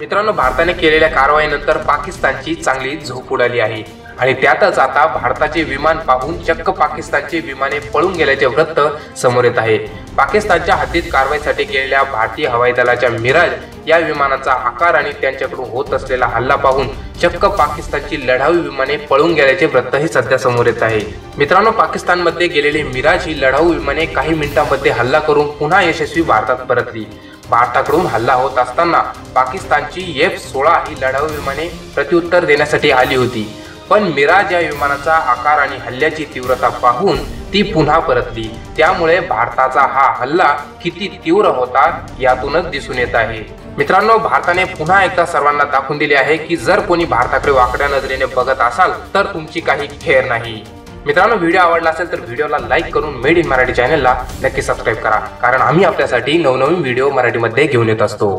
मित्रांनो भारताने केलेल्या कारवाईनंतर पाकिस्तानची चांगली झोप उडाली आहे. आणि त्यातच आता भारताचे विमान पाहून चक्क पाकिस्तानचे विमाने पळून गेल्याचे वृत्त समोर येत आहे. पाकिस्तानच्या हद्दीत कारवाईसाठी गेलेल्या भारतीय हवाई दलाच्या मिराज या विमानाचा आकार आणि त्यांच्याकडून होत असलेला हल्ला पाहून चक्क पाकिस्तानची लढाऊ विमाने पळून गेल्याचे वृत्तही सध्या समोर येत आहे. मित्रांनो पाकिस्तानमध्ये गेलेली मिराज ही लढाऊ विमाने काही मिनिटांमध्ये हल्ला करून पुन्हा यशस्वी भारतात परतली. भारताकडून हल्ला होत असताना पाकिस्तानची एफ सोळा ही लढाऊ विमाने प्रत्युत्तर देण्यासाठी आली होती. पण मिराज या विमानाचा आकार आणि हल्ल्याची तीव्रता पाहून ती पुन्हा परतली. त्यामुळे भारताचा हा हल्ला किती तीव्र होता यातूनच दिसून येत आहे. मित्रांनो भारताने पुन्हा एकदा सर्वांना दाखवून दिले आहे की जर कोणी भारताकडे वाकड्या नजरेने बघत असाल तर तुमची काही खेर नाही. मित्रांनो व्हिडिओ आवडला असेल तर व्हिडिओला लाईक करून मेड इन मराठी चॅनलला नक्की सबस्क्राईब करा. कारण आम्ही आपल्यासाठी नवनवीन व्हिडिओ मराठीमध्ये घेऊन येत असतो.